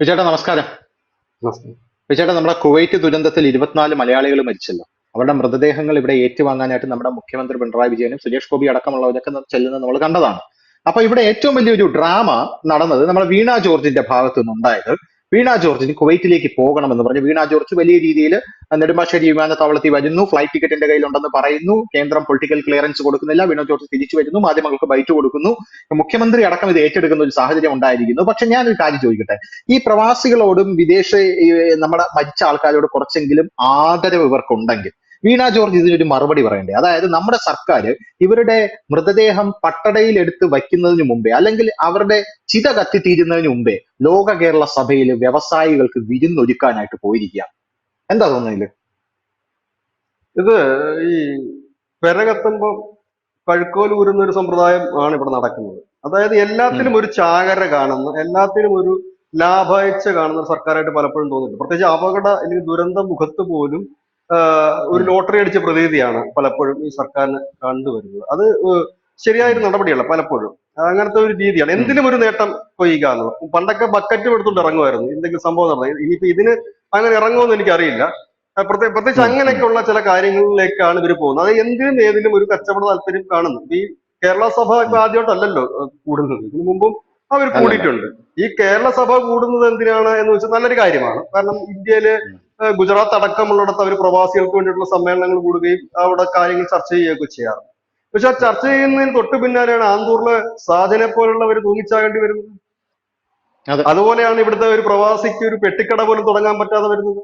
വിജയേട്ടാ നമസ്കാരം. വിജയേട്ടാ നമ്മുടെ കുവൈറ്റ് ദുരന്തത്തിൽ ഇരുപത്തിനാല് മലയാളികൾ മരിച്ചല്ലോ. അവരുടെ മൃതദേഹങ്ങൾ ഇവിടെ ഏറ്റുവാങ്ങാനായിട്ട് നമ്മുടെ മുഖ്യമന്ത്രി പിണറായി വിജയനും സുരേഷ് ഗോപി അടക്കമുള്ളവരൊക്കെ ചെല്ലുന്നത് നമ്മൾ കണ്ടതാണ്. അപ്പൊ ഇവിടെ ഏറ്റവും വലിയൊരു ഡ്രാമ നടന്നത് നമ്മുടെ വീണ ജോർജിന്റെ ഭാഗത്തു നിന്നുണ്ടായത് വീണ ജോർജിന് കുവൈറ്റിലേക്ക് പോകണമെന്ന് പറഞ്ഞു. വീണ ജോർജ് വലിയ രീതിയിൽ നെടുമ്പാശ്ശേരി വിമാനത്താവളത്തിൽ വരുന്നു. ഫ്ലൈറ്റ് ടിക്കറ്റിന്റെ കയ്യിലുണ്ടെന്ന് പറയുന്നു. കേന്ദ്രം പൊളിറ്റിക്കൽ ക്ലിയറൻസ് കൊടുക്കുന്നില്ല. വീണ ജോർജ് തിരിച്ചു വരുന്നു. മാധ്യമങ്ങൾക്ക് ബൈറ്റ് കൊടുക്കുന്നു. മുഖ്യമന്ത്രി അടക്കം ഇത് ഏറ്റെടുക്കുന്ന ഒരു സാഹചര്യം ഉണ്ടായിരിക്കുന്നു. പക്ഷെ ഞാൻ ഒരു കാര്യം ചോദിക്കട്ടെ? ഈ പ്രവാസികളോടും വിദേശ നമ്മുടെ മരിച്ച ആൾക്കാരോട് കുറച്ചെങ്കിലും ആദരവ് ഇവർക്കുണ്ടെങ്കിൽ വീണ ജോർജ് ഇതിനൊരു മറുപടി പറയണ്ടേ? അതായത് നമ്മുടെ സർക്കാർ ഇവരുടെ മൃതദേഹം പട്ടടയിൽ എടുത്ത് വയ്ക്കുന്നതിന് മുമ്പേ അല്ലെങ്കിൽ അവരുടെ ചിത കത്തിത്തീരുന്നതിന് മുമ്പേ ലോക കേരള സഭയിൽ വ്യവസായികൾക്ക് വിരുന്നൊരുക്കാനായിട്ട് പോയിരിക്കുക എന്താ തോന്നുന്നില്ല ഇത് ഈ പെരകത്തുമ്പോ കഴുക്കോൽ ഊരുന്ന ഒരു സമ്പ്രദായം ആണ് ഇവിടെ നടക്കുന്നത്. അതായത് എല്ലാത്തിനും ഒരു ചാകര കാണുന്ന എല്ലാത്തിനും ഒരു ലാഭേച്ഛ കാണുന്ന സർക്കാരായിട്ട് പലപ്പോഴും തോന്നുന്നുണ്ട് പ്രത്യേകിച്ച് അപകട അല്ലെങ്കിൽ ദുരന്ത മുഖത്ത് പോലും ഒരു ലോട്ടറി അടിച്ച പ്രതീതിയാണ് പലപ്പോഴും ഈ സർക്കാരിന് കണ്ടുവരുന്നത്. അത് ശരിയായൊരു നടപടിയല്ല പലപ്പോഴും. അങ്ങനത്തെ ഒരു രീതിയാണ്. എന്തിനും ഒരു നേട്ടം കൊയ്യുക എന്നുള്ളത്. പണ്ടൊക്കെ ബക്കറ്റ് എടുത്തുകൊണ്ട് ഇറങ്ങുമായിരുന്നു. എന്തെങ്കിലും സംഭവം നടന്നത് ഇനിയിപ്പോ ഇതിന് അങ്ങനെ ഇറങ്ങുമെന്ന് എനിക്കറിയില്ല. പ്രത്യേകിച്ച്. അങ്ങനെയൊക്കെയുള്ള ചില കാര്യങ്ങളിലേക്കാണ് ഇവർ പോകുന്നത്. അത് എന്തിനും ഏതിനും ഒരു കച്ചവട താല്പര്യം കാണുന്നു ഈ കേരള സഭ ഇപ്പൊ ആദ്യമായിട്ടല്ലല്ലോ കൂടുന്നത്. ഇതിനു മുമ്പും അവർ കൂടിയിട്ടുണ്ട്. ഈ കേരള സഭ കൂടുന്നത് എന്തിനാണ് എന്ന് വെച്ചാൽ നല്ലൊരു കാര്യമാണ്. കാരണം ഇന്ത്യയിൽ ഗുജറാത്ത് അടക്കമുള്ളിടത്ത് അവർ പ്രവാസികൾക്ക് വേണ്ടിയിട്ടുള്ള സമ്മേളനങ്ങൾ കൂടുകയും അവിടെ കാര്യങ്ങൾ ചർച്ച ചെയ്യുകയൊക്കെ ചെയ്യാറുണ്ട് പക്ഷെ ആ ചർച്ച ചെയ്യുന്നതിന് തൊട്ട് പിന്നാലെയാണ് ആന്തൂറിലെ സാജനെ പോലുള്ളവർ തൂങ്ങിച്ചാകേണ്ടി വരുന്നത്. അതെ. അതുപോലെയാണ് ഇവിടുത്തെ ഒരു പ്രവാസിക്ക് ഒരു പെട്ടിക്കട പോലും തുടങ്ങാൻ പറ്റാതെ വരുന്നത്.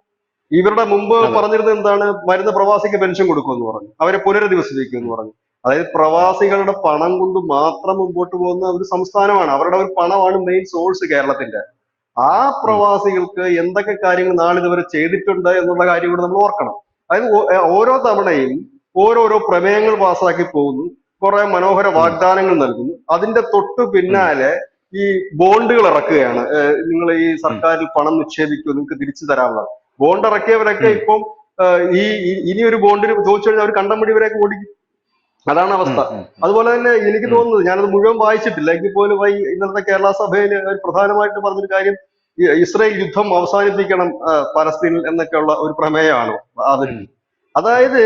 ഇവരുടെ മുമ്പ്. പറഞ്ഞിരുന്നത് എന്താണ്? വരുന്ന പ്രവാസിക്ക് പെൻഷൻ കൊടുക്കുമെന്ന് പറഞ്ഞു. അവരെ പുനരധിവസിപ്പിക്കും എന്ന് പറഞ്ഞു. അതായത് പ്രവാസികളുടെ പണം കൊണ്ട് മാത്രം മുമ്പോട്ട് പോകുന്ന ഒരു സംസ്ഥാനമാണ്. അവരുടെ ഒരു പണമാണ് മെയിൻ സോഴ്സ് കേരളത്തിന്റെ. ആ പ്രവാസികൾക്ക് എന്തൊക്കെ കാര്യങ്ങൾ നാളിതുവരെ ചെയ്തിട്ടുണ്ട് എന്നുള്ള കാര്യം കൂടെ നമ്മൾ ഓർക്കണം. അതായത് ഓരോ തവണയും ഓരോരോ പ്രമേയങ്ങൾ പാസ്സാക്കി പോകുന്നു. കുറെ മനോഹര വാഗ്ദാനങ്ങൾ നൽകുന്നു. അതിന്റെ തൊട്ടു പിന്നാലെ ഈ ബോണ്ടുകൾ ഇറക്കുകയാണ്. നിങ്ങൾ ഈ സർക്കാരിൽ പണം നിക്ഷേപിക്കുമോ നിങ്ങൾക്ക് തിരിച്ചു തരാനുള്ള. ബോണ്ട് ഇറക്കിയവരൊക്കെ. ഇപ്പം ഈ ഇനിയൊരു ഇനി ഒരു ബോണ്ടിന് ചോദിച്ചു കഴിഞ്ഞാൽ അവർ കണ്ടം വഴിവരെയൊക്കെ ഓടിക്കും. അതാണ് അവസ്ഥ. അതുപോലെ തന്നെ എനിക്ക്. തോന്നുന്നത് ഞാനത് മുഴുവൻ വായിച്ചിട്ടില്ല. എങ്കിൽ പോലും വൈ ഇന്നലത്തെ കേരള സഭയിൽ പ്രധാനമായിട്ട് പറഞ്ഞൊരു കാര്യം ഇസ്രയേൽ യുദ്ധം അവസാനിപ്പിക്കണം പലസ്തീനിൽ എന്നൊക്കെയുള്ള ഒരു പ്രമേയമാണ് അതിന് അതായത്.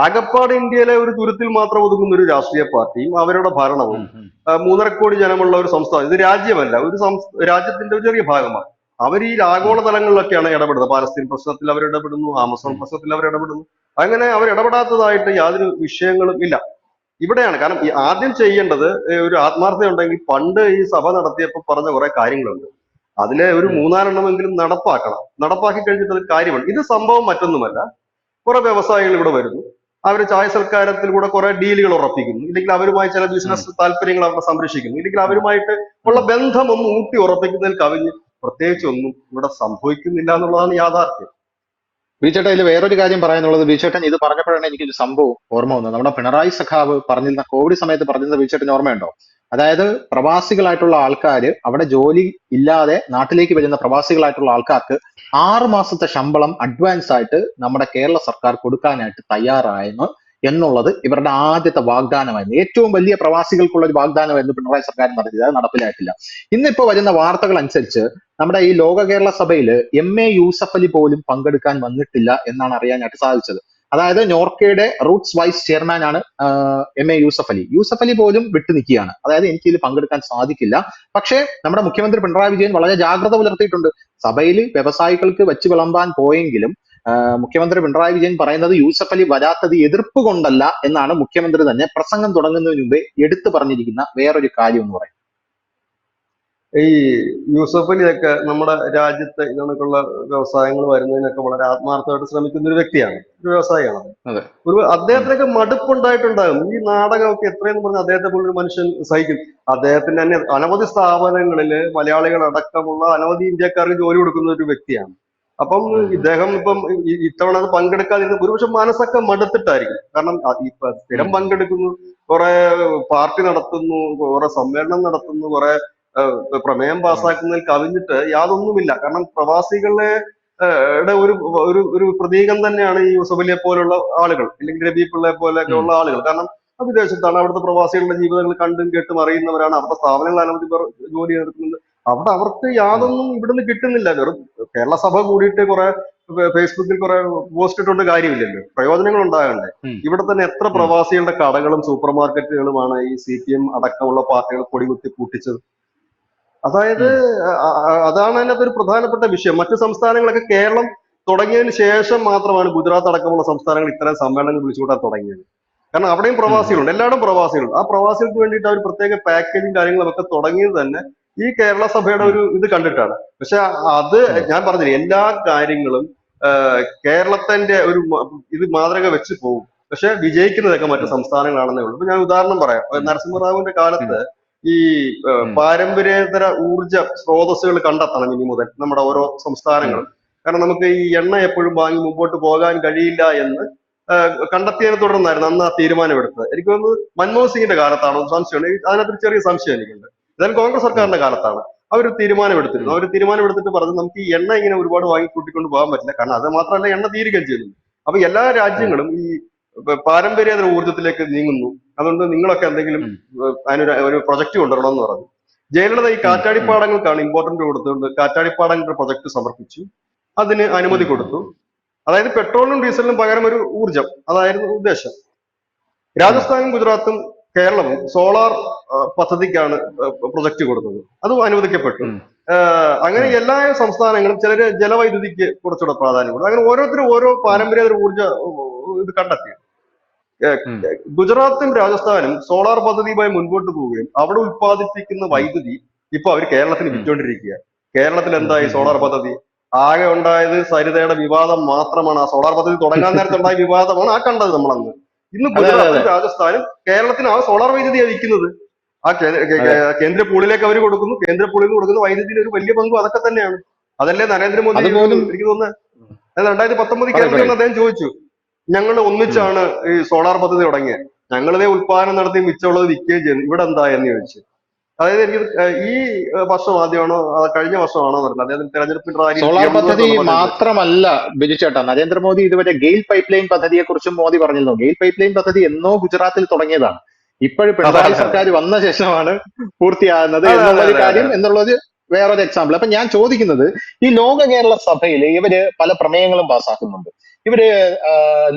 ആകപ്പാട് ഇന്ത്യയിലെ ഒരു തുരുത്തിൽ മാത്രം ഒതുങ്ങുന്ന ഒരു രാഷ്ട്രീയ പാർട്ടിയും അവരുടെ ഭരണവും മൂന്നര കോടി ജനമുള്ള ഒരു സംസ്ഥാനം. ഇത് രാജ്യമല്ല ഒരു രാജ്യത്തിന്റെ ഒരു ചെറിയ ഭാഗമാണ്. അവർ ഈ ആഗോള തലങ്ങളിലൊക്കെയാണ് ഇടപെടുന്നത്. പാലസ്തീൻ പ്രശ്നത്തിൽ അവർ ഇടപെടുന്നു ആമസോൺ പ്രശ്നത്തിൽ അവർ ഇടപെടുന്നു. അങ്ങനെ അവർ ഇടപെടാത്തതായിട്ട് യാതൊരു വിഷയങ്ങളും ഇല്ല. ഇവിടെയാണ്. കാരണം ഈ ആദ്യം ചെയ്യേണ്ടത് ഒരു ആത്മാർത്ഥത ഉണ്ടെങ്കിൽ പണ്ട് ഈ സഭ നടത്തിയപ്പോൾ പറഞ്ഞ കുറെ കാര്യങ്ങളുണ്ട്. അതിലെ ഒരു. മൂന്നാലെണ്ണമെങ്കിലും നടപ്പാക്കണം. നടപ്പാക്കി കഴിഞ്ഞിട്ട് അത് കാര്യമാണ്. ഇത് സംഭവം മറ്റൊന്നുമല്ല. കുറെ വ്യവസായികൾ ഇവിടെ വരുന്നു. അവർ ചായ സൽക്കാരത്തിൽ കൂടെ കുറെ ഡീലുകൾ ഉറപ്പിക്കുന്നു. ഇല്ലെങ്കിൽ അവരുമായി ചില ബിസിനസ് താല്പര്യങ്ങൾ അവർ സംരക്ഷിക്കുന്നു. ഇല്ലെങ്കിൽ അവരുമായിട്ട് ഉള്ള ബന്ധം ഒന്ന് ഊട്ടി ഉറപ്പിക്കുന്നതിൽ കവിഞ്ഞ് പ്രത്യേകിച്ച് ഒന്നും ഇവിടെ സംഭവിക്കുന്നില്ല എന്നുള്ളതാണ് യാഥാർത്ഥ്യം. ബിജേട്ടൻ ഇതിൽ വേറൊരു കാര്യം പറയാനുള്ളത്. ബിജേട്ടൻ ഇത് പറഞ്ഞപ്പോഴാണ് എനിക്കൊരു സംഭവം ഓർമ്മ വന്നത്. നമ്മുടെ പിണറായി സഖാവ് പറഞ്ഞിരുന്ന കോവിഡ് സമയത്ത് പറഞ്ഞിരുന്ന ബിജേട്ടൻ ഓർമ്മയുണ്ടോ? അതായത് പ്രവാസികളായിട്ടുള്ള ആൾക്കാർ അവിടെ ജോലി ഇല്ലാതെ നാട്ടിലേക്ക് വരുന്ന പ്രവാസികളായിട്ടുള്ള ആൾക്കാർക്ക് ആറു മാസത്തെ ശമ്പളം അഡ്വാൻസ് ആയിട്ട് നമ്മുടെ കേരള സർക്കാർ കൊടുക്കാനായിട്ട് തയ്യാറായെന്ന് എന്നുള്ളത് ഇവരുടെ ആദ്യത്തെ വാഗ്ദാനമായിരുന്നു. ഏറ്റവും വലിയ പ്രവാസികൾക്കുള്ള ഒരു വാഗ്ദാനമായിരുന്നു പിണറായി സർക്കാർ നടത്തിയത്. അത് നടപ്പിലായിട്ടില്ല. ഇന്നിപ്പോ വരുന്ന വാർത്തകൾ അനുസരിച്ച് നമ്മുടെ ഈ ലോക കേരള സഭയിൽ എം എ യൂസഫ് അലി പോലും പങ്കെടുക്കാൻ വന്നിട്ടില്ല എന്നാണ് അറിയാനായിട്ട് സാധിച്ചത്. അതായത് നോർക്കയുടെ റൂട്ട്സ് വൈസ് ചെയർമാൻ ആണ് എം എ യൂസഫ് അലി. യൂസഫ് അലി പോലും വിട്ടു നിൽക്കുകയാണ്. അതായത് എനിക്ക് ഇതിൽ പങ്കെടുക്കാൻ സാധിക്കില്ല. പക്ഷേ നമ്മുടെ മുഖ്യമന്ത്രി പിണറായി വിജയൻ വളരെ ജാഗ്രത പുലർത്തിയിട്ടുണ്ട്. സഭയിൽ വ്യവസായികൾക്ക് വെച്ച് വിളമ്പാൻ പോയെങ്കിലും മുഖ്യമന്ത്രി പിണറായി വിജയൻ പറയുന്നത് യൂസഫ് അലി വരാത്തത് എതിർപ്പ് കൊണ്ടല്ല എന്നാണ് മുഖ്യമന്ത്രി തന്നെ പ്രസംഗം തുടങ്ങുന്നതിന് മുമ്പേ എടുത്തു പറഞ്ഞിരിക്കുന്ന വേറൊരു കാര്യം എന്ന് പറയുന്നത്. ഈ യൂസഫ് അലിയൊക്കെ നമ്മുടെ രാജ്യത്തെ ഇതണക്കുള്ള വ്യവസായങ്ങൾ വരുന്നതിനൊക്കെ വളരെ ആത്മാർത്ഥമായിട്ട് ശ്രമിക്കുന്ന ഒരു വ്യക്തിയാണ്. ഒരു വ്യവസായിയാണ്. ഒരു അദ്ദേഹത്തിനൊക്കെ മടുപ്പുണ്ടായിട്ടുണ്ടാകും. ഈ നാടകമൊക്കെ എത്രയെന്ന് പറഞ്ഞാൽ അദ്ദേഹത്തെ പോലൊരു മനുഷ്യൻ സഹിക്കും. അദ്ദേഹത്തിന് തന്നെ അനവധി സ്ഥാപനങ്ങളിൽ മലയാളികൾ അടക്കമുള്ള അനവധി ഇന്ത്യക്കാർക്ക് ജോലി കൊടുക്കുന്ന ഒരു വ്യക്തിയാണ്. അപ്പം ഇദ്ദേഹം ഇപ്പം ഇത്തവണ അത് പങ്കെടുക്കാതിരുന്ന ഒരുപക്ഷെ മനസ്സൊക്കെ മടുത്തിട്ടായിരിക്കും. കാരണം ഇപ്പൊ സ്ഥിരം. പങ്കെടുക്കുന്നു കുറെ പാർട്ടി നടത്തുന്നു കുറെ സമ്മേളനം നടത്തുന്നു കുറെ പ്രമേയം പാസ്സാക്കുന്നതിൽ കവിഞ്ഞിട്ട് യാതൊന്നുമില്ല. കാരണം പ്രവാസികളെ ഒരു ഒരു ഒരു പ്രതീകം തന്നെയാണ് ഈ യൂസഫലിയെ പോലുള്ള ആളുകൾ. അല്ലെങ്കിൽ രബി പിള്ളയെ പോലെയൊക്കെ ഉള്ള ആളുകൾ. കാരണം വിദേശത്താണ്. അവിടുത്തെ പ്രവാസികളുടെ ജീവിതങ്ങൾ കണ്ടും കേട്ടും അറിയുന്നവരാണ്. അവരുടെ സ്ഥാപനങ്ങൾ അനവധി പേർ ജോലി നടത്തുന്നുണ്ട് അവിടെ അവർക്ക് യാതൊന്നും ഇവിടുന്ന് കിട്ടുന്നില്ല. വെറും കേരള സഭ കൂടിയിട്ട് കുറെ ഫേസ്ബുക്കിൽ കുറെ പോസ്റ്റ് ഇട്ടുകൊണ്ട് കാര്യമില്ലല്ലോ. പ്രയോജനങ്ങൾ ഉണ്ടാകണ്ടേ. ഇവിടെ തന്നെ എത്ര പ്രവാസികളുടെ കടകളും സൂപ്പർ മാർക്കറ്റുകളുമാണ് ഈ സി പി എം അടക്കമുള്ള പാർട്ടികൾ കൊടികുത്തി കൂട്ടിച്ചത്. അതായത് അതാണ് അതിനകത്ത് ഒരു പ്രധാനപ്പെട്ട വിഷയം. മറ്റു സംസ്ഥാനങ്ങളൊക്കെ കേരളം തുടങ്ങിയതിന് ശേഷം മാത്രമാണ് ഗുജറാത്ത് അടക്കമുള്ള സംസ്ഥാനങ്ങൾ ഇത്തരം സമ്മേളനങ്ങൾ വിളിച്ചുകൂട്ടാൻ തുടങ്ങിയത്. കാരണം അവിടെയും പ്രവാസികളുണ്ട്. എല്ലായിടും പ്രവാസികളുണ്ട്. ആ പ്രവാസികൾക്ക് വേണ്ടിയിട്ട് അവർ പ്രത്യേക പാക്കേജും കാര്യങ്ങളും ഒക്കെ തുടങ്ങിയത് തന്നെ ഈ കേരള സഭയുടെ ഒരു ഇത് കണ്ടിട്ടാണ്. പക്ഷെ അത് ഞാൻ പറഞ്ഞില്ലേ എല്ലാ കാര്യങ്ങളും കേരളത്തിന്റെ ഒരു ഇത് മാതൃക വെച്ച് പോകും പക്ഷെ വിജയിക്കുന്നതൊക്കെ മറ്റു സംസ്ഥാനങ്ങളാണെന്നേ ഉള്ളൂ. ഇപ്പൊ ഞാൻ ഉദാഹരണം പറയാം. നരസിംഹറാവുവിന്റെ കാലത്ത് ഈ. പാരമ്പര്യേതര ഊർജ സ്രോതസ്സുകൾ കണ്ടെത്തണം ഇനി മുതൽ നമ്മുടെ ഓരോ സംസ്ഥാനങ്ങളും. കാരണം നമുക്ക് ഈ എണ്ണ എപ്പോഴും വാങ്ങി മുമ്പോട്ട് പോകാൻ കഴിയില്ല എന്ന് കണ്ടെത്തിയതിനെ തുടർന്നായിരുന്നു അന്ന് ആ തീരുമാനമെടുത്തത്. എനിക്ക് തോന്നുന്നു മൻമോഹൻ സിംഗിന്റെ കാലത്താണോ? അതിനകത്ത് അതിനകത്തൊരു ചെറിയ സംശയം എനിക്കുണ്ട്. എന്തായാലും കോൺഗ്രസ് സർക്കാരിന്റെ കാലത്താണ്. അവർ തീരുമാനമെടുത്തിരുന്നു. അവർ തീരുമാനമെടുത്തിട്ട് പറഞ്ഞു നമുക്ക് ഈ എണ്ണ ഇങ്ങനെ ഒരുപാട് വാങ്ങി കൂട്ടിക്കൊണ്ട് പോകാൻ പറ്റില്ല. കാരണം അത് മാത്രമല്ല എണ്ണ തീരുകയും ചെയ്യുന്നു അപ്പൊ എല്ലാ രാജ്യങ്ങളും ഈ പാരമ്പര്യ ഊർജത്തിലേക്ക് നീങ്ങുന്നു. അതുകൊണ്ട് നിങ്ങളൊക്കെ എന്തെങ്കിലും. അതിനൊരു ഒരു പ്രൊജക്ട് കൊണ്ടുവരണം എന്ന് പറഞ്ഞു. ജയലളിത ഈ കാറ്റാടിപ്പാടങ്ങൾക്കാണ് ഇമ്പോർട്ടന്റ് കൊടുത്തുകൊണ്ട് കാറ്റാടിപ്പാടങ്ങളുടെ പ്രൊജക്ട് സമർപ്പിച്ചു. അതിന് അനുമതി കൊടുത്തു. അതായത് പെട്രോളിനും ഡീസലിനും പകരം ഒരു ഊർജം അതായിരുന്നു ഉദ്ദേശം. രാജസ്ഥാനും ഗുജറാത്തും കേരളവും സോളാർ പദ്ധതിക്കാണ് പ്രൊജക്ട് കൊടുത്തത്. അതും അനുവദിക്കപ്പെട്ടു. അങ്ങനെ എല്ലാ സംസ്ഥാനങ്ങളും ചിലര് ജലവൈദ്യുതിക്ക് കുറച്ചുകൂടെ പ്രാധാന്യം കൊടുത്തു. അങ്ങനെ ഓരോരുത്തരും ഓരോ പാരമ്പര്യ ഊർജ ഇത് കണ്ടെത്തി. ഗുജറാത്തും രാജസ്ഥാനും സോളാർ പദ്ധതിയുമായി മുൻപോട്ട് പോവുകയും അവിടെ ഉത്പാദിപ്പിക്കുന്ന വൈദ്യുതി ഇപ്പൊ അവർ കേരളത്തിന് വിറ്റോണ്ടിരിക്കുക കേരളത്തിൽ എന്തായി സോളാർ പദ്ധതി? ആകെ ഉണ്ടായത് സരിതയുടെ വിവാദം മാത്രമാണ്. ആ സോളാർ പദ്ധതി തുടങ്ങാൻ നേരത്തെ ഉണ്ടായ വിവാദമാണ് ആ കണ്ടത് നമ്മളന്ന്. ഇന്ന് ഗുജറാത്തും രാജസ്ഥാനും കേരളത്തിന് ആ സോളാർ വൈദ്യുതിയാണ് വിൽക്കുന്നത്. ആ കേന്ദ്ര പൂളിലേക്ക് അവർ കൊടുക്കുന്നു. കേന്ദ്ര പൂളിൽ നിന്ന് കൊടുക്കുന്ന വൈദ്യുതിയിൽ ഒരു വലിയ പങ്കും അതൊക്കെ തന്നെയാണ്. അതല്ലേ നരേന്ദ്രമോദി എനിക്ക് തോന്നുന്നത് രണ്ടായിരത്തി പത്തൊമ്പത് കേരളത്തിൽ അദ്ദേഹം ചോദിച്ചു ഞങ്ങൾ ഒന്നിച്ചാണ് ഈ സോളാർ പദ്ധതി തുടങ്ങിയത് ഞങ്ങളിതേ ഉത്പാദനം നടത്തി മിച്ചമുള്ളത് വിൽക്കുകയും ചെയ്യുന്നു ഇവിടെ എന്താ എന്ന് ചോദിച്ചു. അതായത് എനിക്ക് ഈ വർഷം ആദ്യമാണോ കഴിഞ്ഞ വർഷമാണോ തെരഞ്ഞെടുപ്പിന്റെ സോളാർ പദ്ധതി. മാത്രമല്ല ബിജു ചേട്ടാ നരേന്ദ്രമോദി ഇതുവരെ ഗെയിൽ പൈപ്പ് ലൈൻ പദ്ധതിയെ കുറിച്ചും മോദി പറഞ്ഞിരുന്നു. ഗെയിൽ പൈപ്പ് ലൈൻ പദ്ധതി എന്നോ ഗുജറാത്തിൽ തുടങ്ങിയതാണ്. ഇപ്പോഴും പിണറായി സർക്കാർ വന്ന ശേഷമാണ് പൂർത്തിയാകുന്നത് അതെ, അതെ, എന്നുള്ള ഒരു അതെ, കാര്യം എന്നുള്ളത് വേറൊരു എക്സാമ്പിൾ അപ്പൊ ഞാൻ ചോദിക്കുന്നത് ഈ ലോക കേരള സഭയിൽ ഇവർ പല പ്രമേയങ്ങളും പാസ്സാക്കുന്നുണ്ട് ഇവർ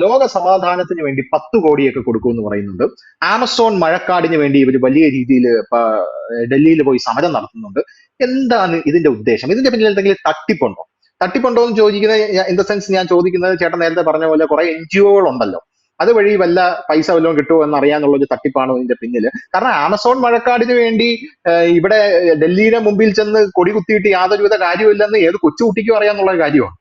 ലോക സമാധാനത്തിന് വേണ്ടി പത്ത് കോടിയൊക്കെ കൊടുക്കുമെന്ന് പറയുന്നുണ്ട്. ആമസോൺ മഴക്കാടിന് വേണ്ടി ഇവർ വലിയ രീതിയിൽ ഡൽഹിയിൽ പോയി സമരം നടത്തുന്നുണ്ട്. എന്താണ് ഇതിന്റെ ഉദ്ദേശം? ഇതിന്റെ പിന്നിൽ എന്തെങ്കിലും തട്ടിപ്പുണ്ടോ? തട്ടിപ്പുണ്ടോ എന്ന് ചോദിക്കുന്നത് ഇൻ ദ സെൻസ് ഞാൻ ചോദിക്കുന്നത് ചേട്ടൻ നേരത്തെ പറഞ്ഞ പോലെ കുറെ എൻ ജി ഒകൾ ഉണ്ടല്ലോ അതുവഴി വല്ല പൈസ വല്ലതും കിട്ടുമോ എന്ന് അറിയാനുള്ള ഒരു തട്ടിപ്പാണോ ഇതിന്റെ പിന്നിൽ കാരണം ആമസോൺ മഴക്കാടിന് വേണ്ടി ഇവിടെ ഡൽഹിയുടെ മുമ്പിൽ ചെന്ന് കൊടി കുത്തിയിട്ട് യാതൊരുവിധ കാര്യമില്ലെന്ന് ഏത് കൊച്ചുകുട്ടിക്കും അറിയാന്നുള്ള കാര്യമാണ്.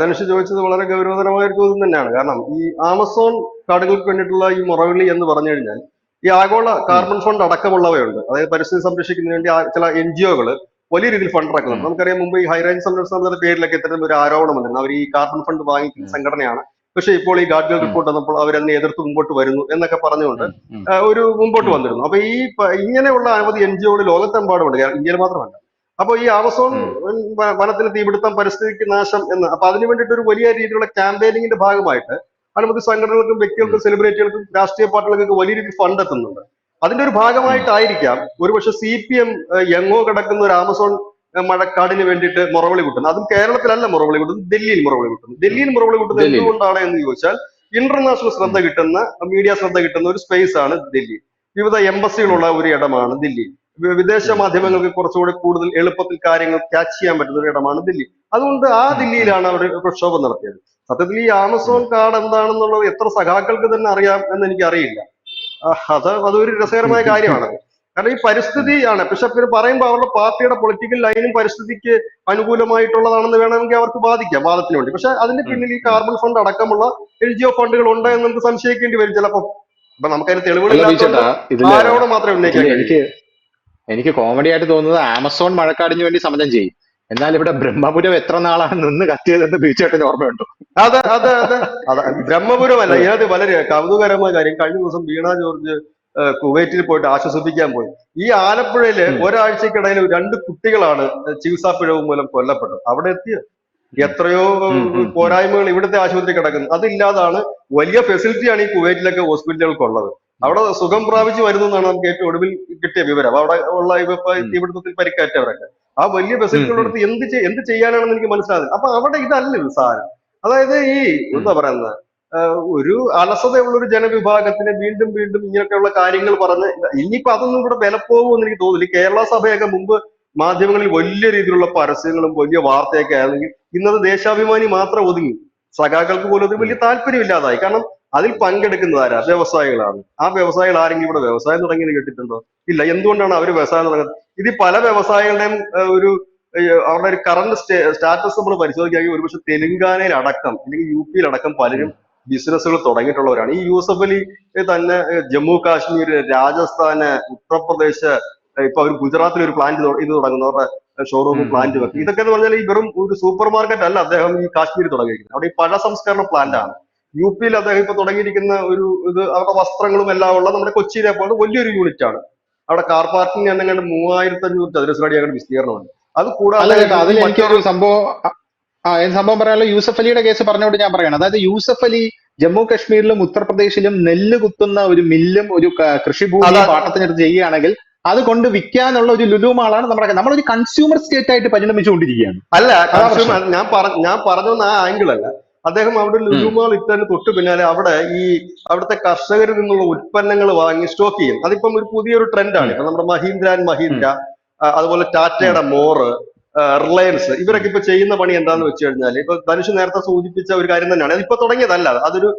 ധനുഷ് ചോദിച്ചത് വളരെ ഗൗരവതരമായ ഒരു ചോദ്യം തന്നെയാണ്. കാരണം ഈ ആമസോൺ കാടുകൾക്ക് വേണ്ടിയിട്ടുള്ള ഈ മുറവിളി എന്ന് പറഞ്ഞു കഴിഞ്ഞാൽ ഈ ആഗോള കാർബൺ ഫണ്ട് അടക്കമുള്ളവയുണ്ട്. അതായത് പരിസ്ഥിതി സംരക്ഷിക്കുന്നതിന് വേണ്ടി ചില എൻ ജി ഒകൾ വലിയ രീതിയിൽ ഫണ്ട് ഇറക്കുന്നുണ്ട് നമുക്കറിയാം മുമ്പ് ഈ ഹൈറേഞ്ച് സംരക്ഷണം എന്ന പേരിലൊക്കെ ഇത്തരം ഒരു ആരോപണം വന്നിരുന്നു. അവർ ഈ കാർബൺ ഫണ്ട് വാങ്ങിക്കുന്ന സംഘടനയാണ്. പക്ഷേ ഇപ്പോൾ ഈ ഗാഡ്ഗൽ. റിപ്പോർട്ട് വന്നപ്പോൾ അവരെന്നെ എതിർത്ത് മുമ്പോട്ട് വരുന്നു എന്നൊക്കെ പറഞ്ഞുകൊണ്ട് ഒരു മുമ്പോട്ട് വന്നിരുന്നു. അപ്പൊ ഈ ഇങ്ങനെയുള്ള അനവധി എൻ ജി ഒകൾ ലോകത്തെമ്പാടുമുണ്ട് ഇന്ത്യയിൽ മാത്രമല്ല. അപ്പൊ ഈ ആമസോൺ വനത്തിന് തീപിടുത്തം പരിസ്ഥിതിക്ക് നാശം എന്ന്. അപ്പൊ അതിനു വേണ്ടിയിട്ട് ഒരു വലിയ രീതിയിലുള്ള ക്യാമ്പയിനിങ്ങിന്റെ ഭാഗമായിട്ട് അനവധി സംഘടനകൾക്കും വ്യക്തികൾക്കും സെലിബ്രിറ്റികൾക്കും രാഷ്ട്രീയ പാർട്ടികൾക്കും വലിയ രീതിയിൽ ഫണ്ട് എത്തുന്നുണ്ട്. അതിന്റെ ഒരു ഭാഗമായിട്ടായിരിക്കാം ഒരുപക്ഷെ സി പി എം എങ്ങോ കിടക്കുന്ന ഒരു ആമസോൺ മഴക്കാടിന് വേണ്ടിയിട്ട് മുറവിളി കൂട്ടുന്നത്. അതും കേരളത്തിലല്ല മുറവിളി കൂട്ടുന്നത് ഡൽഹിയിൽ മുറവിളി കൂട്ടുന്നത്. ഡൽഹിയിൽ മുറവിളി കൂട്ടുന്നത്. എന്തുകൊണ്ടാണ് എന്ന് ചോദിച്ചാൽ ഇന്റർനാഷണൽ ശ്രദ്ധ കിട്ടുന്ന മീഡിയ ശ്രദ്ധ കിട്ടുന്ന ഒരു സ്പേസ് ആണ് ഡൽഹി. വിവിധ എംബസികളുള്ള ഒരു ഇടമാണ് ഡൽഹി. വി- വിദേശ മാധ്യമങ്ങൾക്ക് കുറച്ചുകൂടെ കൂടുതൽ എളുപ്പത്തിൽ കാര്യങ്ങൾ ക്യാച്ച് ചെയ്യാൻ പറ്റുന്ന ഒരു ഇടമാണ് ദില്ലി. അതുകൊണ്ട് ആ ദില്ലിയിലാണ് അവർ പ്രക്ഷോഭം നടത്തിയത്. സത്യത്തിൽ ഈ ആമസോൺ കാർഡ് എന്താണെന്നുള്ളത് എത്ര സഖാക്കൾക്ക് തന്നെ അറിയാം എന്ന് എനിക്ക് അറിയില്ല. അത് അതൊരു രസകരമായ കാര്യമാണ്. കാരണം ഈ പരിസ്ഥിതിയാണ് പക്ഷെ പിന്നെ പറയുമ്പോൾ അവരുടെ പാർട്ടിയുടെ പൊളിറ്റിക്കൽ ലൈനും പരിസ്ഥിതിക്ക് അനുകൂലമായിട്ടുള്ളതാണെന്ന് വേണമെങ്കിൽ അവർക്ക് ബാധിക്കാം വാദത്തിന് വേണ്ടി. പക്ഷെ അതിന്റെ പിന്നിൽ ഈ കാർബൺ ഫണ്ട് അടക്കമുള്ള എൽ ജി ഒ ഫണ്ടുകൾ ഉണ്ട് എന്ന് നമുക്ക് സംശയിക്കേണ്ടി വരും ചിലപ്പോൾ അപ്പൊ നമുക്കതിന് തെളിവുകൾ ബീച്ചേട്ടാ മാത്രമേ ഉന്നയിക്കാൻ കഴിയൂ. എനിക്ക് കോമഡി ആയിട്ട് തോന്നുന്നത് ആമസോൺ മഴക്കാടിന് വേണ്ടി സമരം ചെയ്യും. എന്നാൽ ഇവിടെ ബ്രഹ്മപുരം എത്ര നാളാണ് നിന്ന് കത്തിയതെന്ന് ബീച്ചേട്ടന് ഓർമ്മയുണ്ടോ? അതെ അതെ അതെ. അതെ ബ്രഹ്മപുരമല്ല ഇതിനകത്ത് വളരെ കൗതുകരമായ കാര്യം. കഴിഞ്ഞ ദിവസം വീണ ജോർജ് കുവൈറ്റിൽ പോയിട്ട് ആശ്വസിപ്പിക്കാൻ പോയി. ഈ ആലപ്പുഴയിൽ ഒരാഴ്ചക്കിടയിൽ രണ്ട് കുട്ടികളാണ് ചികിത്സാ പിഴവ് മൂലം കൊല്ലപ്പെട്ടത്. അവിടെ എത്തിയത് എത്രയോ. പോരായ്മകൾ ഇവിടുത്തെ ആശുപത്രി കിടക്കുന്നു. അതില്ലാതാണ് വലിയ ഫെസിലിറ്റിയാണ് ഈ കുവൈറ്റിലൊക്കെ ഹോസ്പിറ്റലുകൾക്കുള്ളത് അവിടെ സുഖം പ്രാപിച്ച് വരുന്നു എന്നാണ് നമുക്ക് ഏറ്റവും ഒടുവിൽ കിട്ടിയ വിവരം. അവിടെ ഉള്ള തീപിടുത്തത്തിൽ പരിക്കേറ്റവരൊക്കെ. ആ വലിയ ബസ്സിലുള്ളടത്ത് എന്ത് എന്ത് ചെയ്യാനാണെന്ന് എനിക്ക് മനസ്സിലാകുന്നത് അപ്പൊ അവിടെ ഇതല്ല ഇത് സാധനം. അതായത് ഈ എന്താ പറയുന്നത്? ഒരു അലസതയുള്ള ഒരു ജനവിഭാഗത്തിന് വീണ്ടും വീണ്ടും ഇങ്ങനെയൊക്കെയുള്ള കാര്യങ്ങൾ പറഞ്ഞ് ഇനിയിപ്പോ അതൊന്നും ഇവിടെ വില എന്ന് എനിക്ക് തോന്നുന്നില്ല. കേരള സഭയൊക്കെ മുമ്പ് മാധ്യമങ്ങളിൽ വലിയ രീതിയിലുള്ള പരസ്യങ്ങളും വലിയ വാർത്തയൊക്കെ ആയിരുന്നെങ്കിൽ ഇന്നത് ദേശാഭിമാനി മാത്രം ഒതുങ്ങി. സഖാക്കൾക്ക് പോലും അത് വലിയ താല്പര്യമില്ലാതായി. കാരണം അതിൽ പങ്കെടുക്കുന്നത് ആരാ? വ്യവസായികളാണ്. ആ വ്യവസായികൾ ആരെങ്കിലും ഇവിടെ വ്യവസായം തുടങ്ങിയെന്ന് കേട്ടിട്ടുണ്ടോ? ഇല്ല എന്തുകൊണ്ടാണ് അവർ വ്യവസായം തുടങ്ങുന്നത് ഇത് പല വ്യവസായികളുടെയും ഒരു അവരുടെ ഒരു കറണ്ട് സ്റ്റാറ്റസ് നമ്മൾ പരിശോധിക്കുകയാണെങ്കിൽ ഒരുപക്ഷെ തെലുങ്കാനയിൽ അടക്കം അല്ലെങ്കിൽ യു പിയിൽ അടക്കം പലരും ബിസിനസ്സുകൾ തുടങ്ങിയിട്ടുള്ളവരാണ്. ഈ യൂസഫ് അലി തന്നെ ജമ്മു കാശ്മീർ രാജസ്ഥാന് ഉത്തർപ്രദേശ് ഇപ്പൊ അവർ ഗുജറാത്തിൽ ഒരു പ്ലാന്റ് ഇത് തുടങ്ങുന്നവരുടെ ഷോറൂം പ്ലാന്റ് വെക്കും. ഇതൊക്കെ എന്ന് പറഞ്ഞാൽ ഈ വെറും ഒരു സൂപ്പർ മാർക്കറ്റ് അല്ല അദ്ദേഹം ഈ കാശ്മീരിൽ തുടങ്ങിയിരിക്കുന്നത്. അവിടെ ഈ പഴ സംസ്കരണ പ്ലാന്റ് ആണ്. യു പിയിൽ അദ്ദേഹം ഇപ്പൊ തുടങ്ങിയിരിക്കുന്ന ഒരു ഇത് അവരുടെ വസ്ത്രങ്ങളും എല്ലാം ഉള്ള നമ്മുടെ കൊച്ചിയിലെ പോലെ വലിയൊരു യൂണിറ്റ് ആണ്. അവിടെ കാർ പാർക്കിംഗ് എന്നെങ്ങാണ്ട് മൂവായിരത്തി അഞ്ഞൂറ് ചതുരശ്ര അടി അങ്ങനെ വിസ്തീർണമുണ്ട് അത് കൂടാതെ അതിൽ സംഭവം ആ എന്ത് സംഭവം പറയാനുള്ള യൂസഫ് അലിയുടെ കേസ് പറഞ്ഞുകൊണ്ട് ഞാൻ പറയണം. അതായത് യൂസഫ് അലി ജമ്മു കാശ്മീരിലും ഉത്തർപ്രദേശിലും നെല്ല് കുത്തുന്ന ഒരു മില്ലും ഒരു കൃഷിഭൂമി പാട്ടത്തിനെടുത്ത് ചെയ്യുകയാണെങ്കിൽ അത് കൊണ്ട് വിൽക്കാനുള്ള ഒരു ലുലുമാളാണ് നമ്മുടെ നമ്മളൊരു കൺസ്യൂമർ സ്റ്റേറ്റ് ആയിട്ട് പരിണമിച്ചുകൊണ്ടിരിക്കുകയാണ്. അല്ല ഞാൻ ഞാൻ പറഞ്ഞ ആ ആംഗിൾ അല്ല. അദ്ദേഹം അവിടെ ലുലുമാൾ ഇട്ടതിന് തൊട്ട് പിന്നാലെ അവിടെ ഈ അവിടുത്തെ കർഷകരിൽ നിന്നുള്ള ഉൽപ്പന്നങ്ങൾ വാങ്ങി സ്റ്റോക്ക് ചെയ്യും. അതിപ്പം ഒരു പുതിയൊരു ട്രെൻഡാണ് ഇപ്പൊ നമ്മുടെ മഹീന്ദ്ര ആൻഡ് മഹീന്ദ്ര അതുപോലെ ടാറ്റയുടെ മോറ് റിലയൻസ് ഇവരൊക്കെ ഇപ്പൊ ചെയ്യുന്ന പണി എന്താന്ന് വെച്ച് കഴിഞ്ഞാൽ ഇപ്പൊ ധനുഷ് നേരത്തെ സൂചിപ്പിച്ച ഒരു കാര്യം തന്നെയാണ്. അതിപ്പോ തുടങ്ങിയതല്ല. അതൊരു